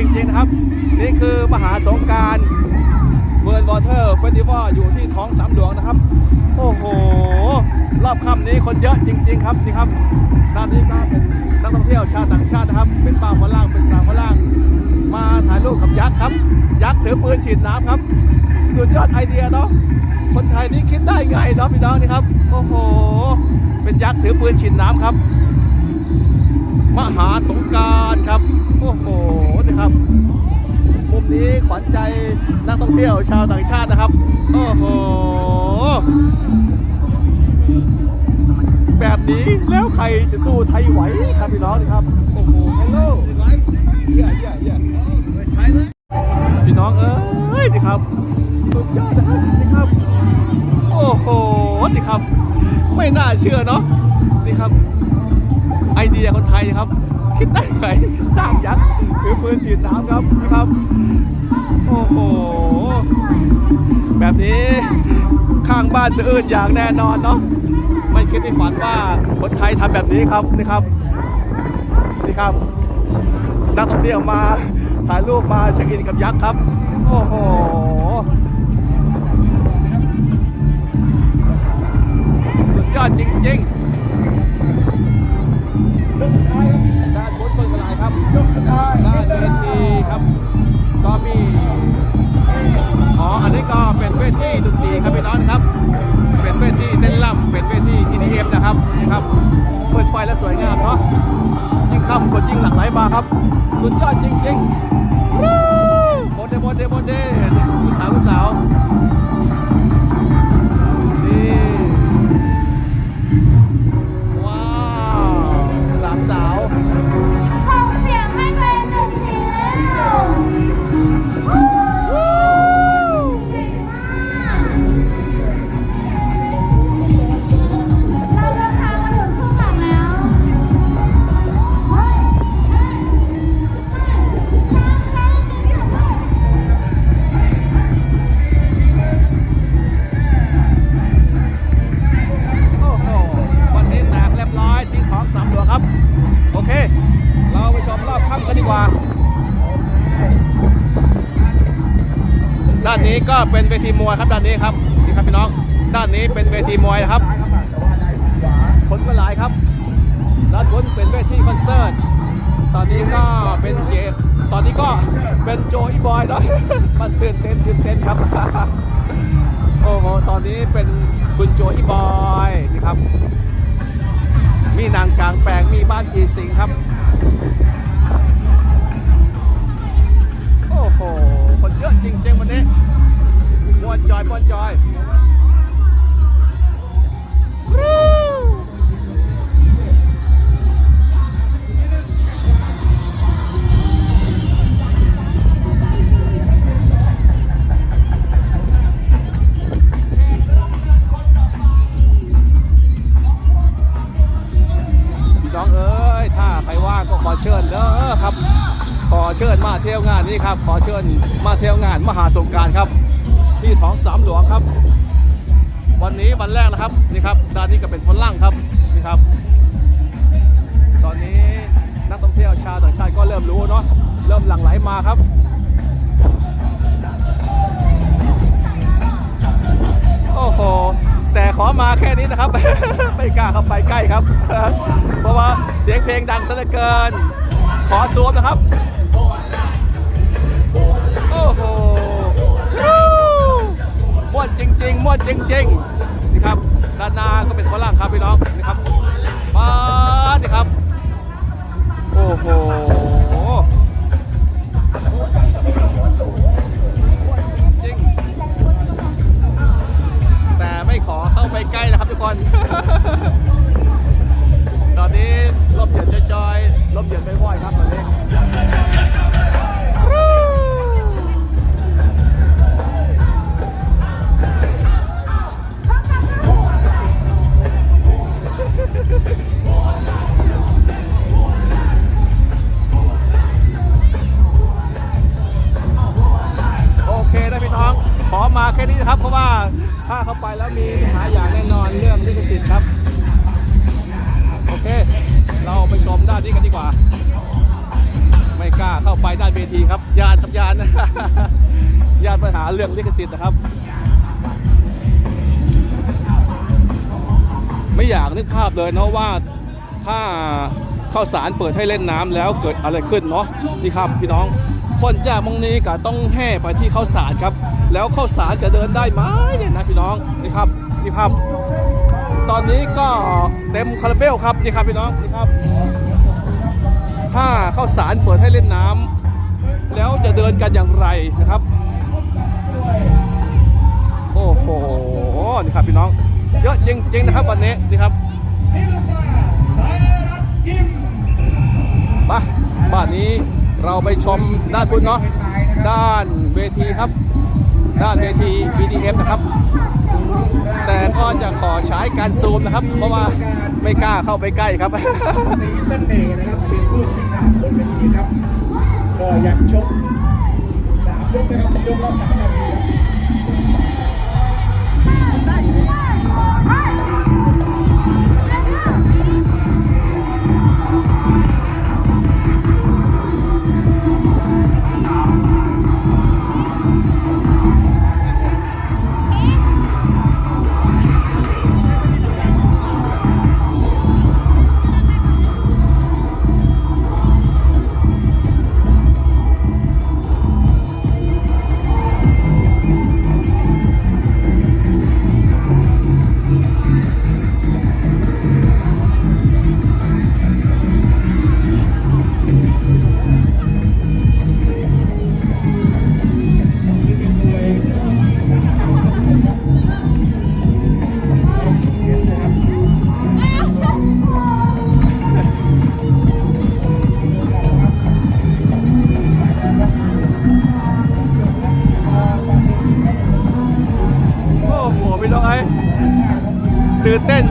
จริงๆครับ นี่คือมหาสงการเวิร์นวอเตอร์เฟสติวัลอยู่ที่ท้องสามหลวงนะครับ โอ้โห รอบค่ำนี้คนเยอะจริง ๆ ครับนี่ครับด้านนี้ก็เป็นนักท่องเที่ยวชาวต่างชาตินะครับ เป็นป้าฝรั่งเป็นสาวฝรั่งมาถ่ายรูปกับยักษ์ครับ ยักษ์ถือปืนฉีดน้ำครับ สุดยอดไอเดียเนาะคนไทยนี่คิดได้ไงเนาะพี่น้องนี่ครับ โอ้โห เป็นยักษ์ถือปืนฉีดน้ำครับ มหาสงการครับ โอ้โห นะครับมุมนี้ขวัญใจนักท่องเที่ยวชาวต่างชาตินะครับ โอ้โห แบบนี้แล้วใครจะสู้ไทยไหวครับพี่น้องนะครับ โอ้โหฮัลโหลเย่เย่เย่พี่น้องเอ้ยนี่ครับสุดยอดนะครับนี่ครับ โอ้โหนี่ครับ ไม่น่าเชื่อเนาะนี่ครับ ไอเดียคนไทยครับ คิดได้ไงสร้างยักษ์ ถือปืนฉีดน้ำครับนี่ครับ โอ้โห แบบนี้ข้างบ้านสะอื้นอย่างแน่นอนเนาะ ไม่คิดไม่ฝันว่าคนไทยทำแบบนี้ครับนี่ครับนี่ครับ นักท่องเที่ยวมาถ่ายรูปมาเช็คอินกับยักษ์ครับ โอ้โห สุดยอดจริงๆโมเดโมเดโมเดผู้สาวผู้สาว กว่า ด้านนี้ก็เป็นเวทีมวยครับด้านนี้ครับนี่ครับพี่น้อง ด้านนี้เป็นเวทีมวยนะครับ คนก็หลายครับด้านบนเป็นเวทีคอนเสิร์ต ตอนนี้ก็เป็นเจตอนนี้ก็เป็นโจอีบอยเนาะมันตื่นเต้นตื่นเต้นครับ โอ้โห ตอนนี้เป็นคุณโจอีบอยนี่ครับ มีนางกลางแปลงมีบ้านอีสิงครับ เยอะจริงๆวันนี้มวนจอยมวนจอย ขอเชิญมาเที่ยวงานมหาสงการครับ ที่ท้องสามหลวงครับ วันนี้วันแรกนะครับนี่ครับด้านนี้ก็เป็นฝรั่งครับนี่ครับ ตอนนี้นักท่องเที่ยวชาวต่างชาติก็เริ่มรู้เนาะเริ่มหลั่งไหลมาครับโอ้โหแต่ขอมาแค่นี้นะครับ ไม่กล้าเข้าไปใกล้ครับ เพราะว่าเสียงเพลงดังซะเหลือเกิน ขอซูมนะครับ จริงๆม่วจริงๆนี่ครับด้านหน้าก็เป็นฝรั่งครับพี่น้องนี่ครับมาดิครับ โอ้โหจริงแต่ไม่ขอเข้าไปใกล้นะครับทุกคน นะครับ เพราะว่าถ้าเข้าไปแล้วมีปัญหาอย่างแน่นอนเรื่องลิขสิทธิ์ครับ โอเค เราไปชมด้านนี้กันดีกว่า ไม่กล้าเข้าไปด้านเวทีครับญาติกับญาตินะญาติปัญหาเรื่องลิขสิทธิ์นะครับ ไม่อยากนึกภาพเลยเนาะว่าถ้าข้าวสารเปิดให้เล่นน้ำแล้วเกิดอะไรขึ้นเนาะนี่ครับพี่น้องคนจากมงนี้ก็ต้องแห่ไปที่ข้าวสารครับ แล้วข้าวสารจะเดินได้ไหมเนี่ยนะพี่น้องนี่ครับนี่ครับ ตอนนี้ก็เต็มคาราเบลครับนี่ครับพี่น้องนี่ครับ ถ้าข้าวสารเปิดให้เล่นน้ำแล้วจะเดินกันอย่างไรนะครับ โอ้โหนี่ครับพี่น้องเยอะจริงๆนะครับวันนี้นี่ครับมาบ้านนี้เราไปชมด้านพุ้นเนาะด้านเวทีครับ ด้านเวที BDF นะครับ แต่ก็จะขอใช้การซูมนะครับ เพราะว่าไม่กล้าเข้าไปใกล้ครับสีเสน่ห์นะครับเป็นผู้ชิงขาดบนเวทีครับก็ยังชกสามยกนะครับยกรอบสามนาที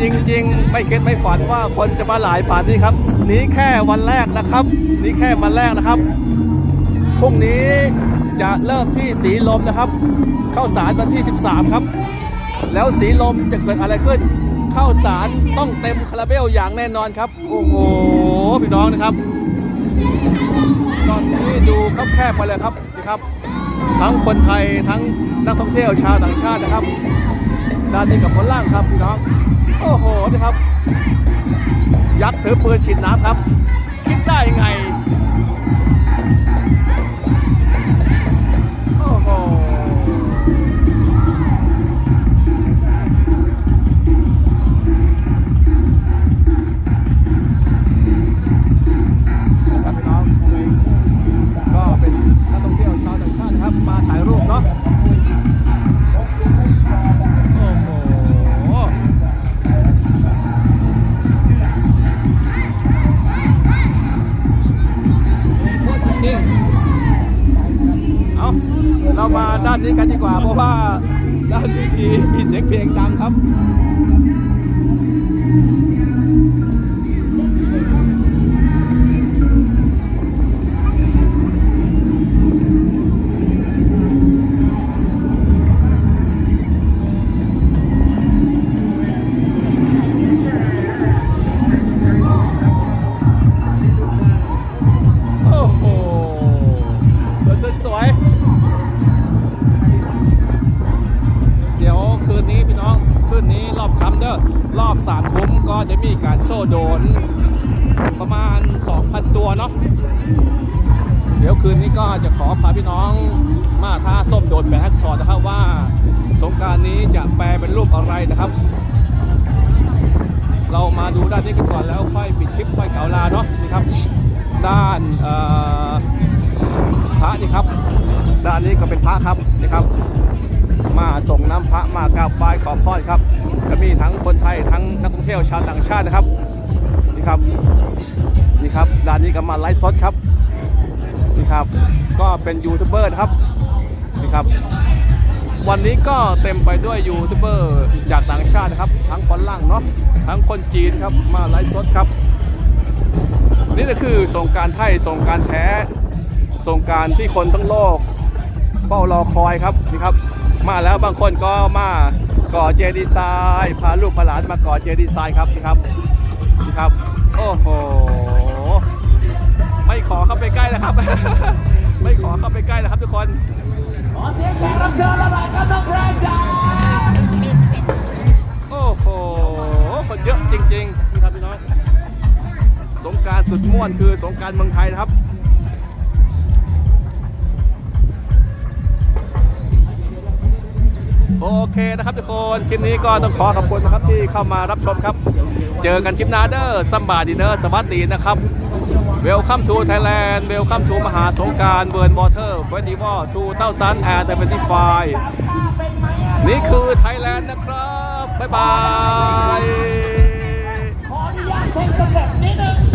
จริง ๆ ไม่คิดไม่ฝันว่าคนจะมาหลายป่านนี้ครับ นี้แค่วันแรกนะครับ นี้แค่วันแรกนะครับพรุ่งนี้จะเริ่มที่สีลมนะครับ เข้าสารวันที่ 13 ครับ แล้วสีลมจะเกิดอะไรขึ้น เข้าสารต้องเต็มคาราเบลอย่างแน่นอนครับ โอ้โหพี่น้องนะครับ ตอนนี้ดูครับแคบไปเลยครับนี่ครับ ทั้งคนไทยทั้งนักท่องเที่ยวชาวต่างชาตินะครับ ด้านนี้กับคนล่างครับพี่น้อง โอ้โหนี่ครับ ยักษ์ถือปืนฉีดน้ำครับ คิดได้ยังไง ราะว่าด้านนี้ทีมีเสียงเพลงดังครับ พี่น้องคืนนี้รอบคำเด้อรอบสามทุ่มก็จะมีการโซ่โดน ประมาณ 2,000 ตัวเนาะเดี๋ยวคืนนี้ก็จะขอพาพี่น้องมาท่าส้มโดนแบกสอนนะครับว่าสงการนี้จะแปลเป็นรูปอะไรนะครับ เรามาดูด้านนี้กันก่อนแล้วค่อยปิดคลิปค่อยเกาลาเนาะนี่ครับ ด้านพระนี่ครับ ด้านนี้ก็เป็นพระครับนี่ครับ มาส่งน้ำพระมากราบไหว้ขอพรครับก็มีทั้งคนไทยทั้งนักท่องเที่ยวชาวต่างชาตินะครับนี่ครับนี่ครับด้านนี้ก็มาไลฟ์สดครับนี่ครับ ก็เป็นยูทูบเบอร์นะครับนี่ครับ วันนี้ก็เต็มไปด้วยยูทูบเบอร์จากต่างชาตินะครับ ทั้งฝรั่งเนาะทั้งคนจีนครับมาไลฟ์สดครับ นี่ก็คือสงการไทยสงการแท้สงการที่คนทั้งโลกเฝ้ารอคอยครับนี่ครับ มาแล้วบางคนก็มาก่อเจดีไซน์พาลูกพาหลานมาก่อเจดีไซน์ครับนี่ครับนี่ครับ โอ้โห ไม่ขอเข้าไปใกล้นะครับ ไม่ขอเข้าไปใกล้นะครับทุกคน ขอเสียงแขกรับเชิญราหน่อยครับน้องแพรจ้าโอ้โห คนเยอะจริงๆนี่ครับพี่น้อง สงการสุดม่วนคือสงการเมืองไทยนะครับ โอเคนะครับทุกคนคลิปนี้ก็ต้องขอขอบคุณนะครับที่เข้ามารับชมครับ เจอกันคลิปหน้าเดอร์ซัมบาดีเดอร์สวัสดีนะครับ Welcome to Thailand Welcome to มหาสงการเบิร์นวอเตอร์เฟสติวัล2025นี่คือไทยแลนด์นะครับ บ๊ายบาย ขออนุญาตเซ็นสเต็ปนิดนึง